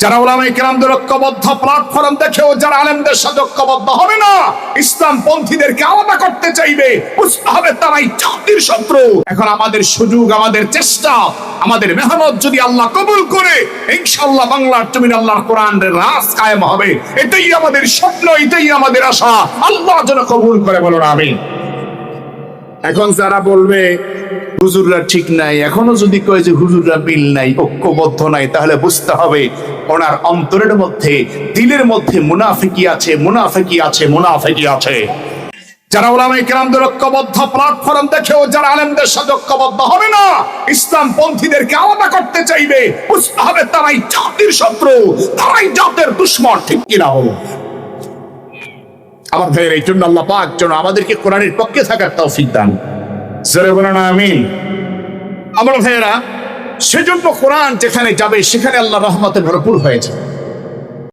যারা ওলামাই কেরামদের ঐক্যবদ্ধ প্ল্যাটফর্ম দেখেও যারা আলেমদের সাথে ঐক্যবদ্ধ হবে না, ইসলাম পন্থীদেরকে আলাদা করতে চাইবে। বুঝতে হবে তারাই জাতির শত্রু। এখন আমাদের সুযোগ, আমাদের চেষ্টা, আমাদের মেহনত যদি আল্লাহ কবুল করে, ইনশাআল্লাহ বাংলার জমিন আল্লাহর কোরআনের রাজ কায়েম হবে। এটাই আমাদের স্বপ্ন, এটাই আমাদের আশা। আল্লাহ যেন কবুল করে বলো না আমি এখন যারা বলবে, হুজুররা ঠিক নাই। এখনও যদি কয় যে, হুজুররা মিল নাই, ঐক্যবদ্ধ নাই, তাহলে বুঝতে হবে ওনার অন্তরের মধ্যে, দিলের মধ্যে মুনাফিকি আছে মুনাফিকি আছে মুনাফিকি আছে। যারা ওলামাই কেরামদের ঐক্যবদ্ধ প্ল্যাটফর্ম দেখেও যারা আলেমদের সাথে ঐক্যবদ্ধ হবে না, ইসলাম পন্থীদেরকে আলাদা করতে চাইবে। বুঝতে হবে তারাই জাতির শত্রু, তারাই জাতের দুশ্মন, ঠিক কিনা হলো? আমার ভাইয়ের, এই জন্য আল্লাহ পাক যেন আমাদেরকে কোরআনের পক্ষে থাকার তৌফিক দান। জোরে বলেন, আমিন। আমার ভাইয়েরা সেজন্য কোরআন যেখানে যাবে সেখানে আল্লাহ রহমতে ভরপুর হয়েছে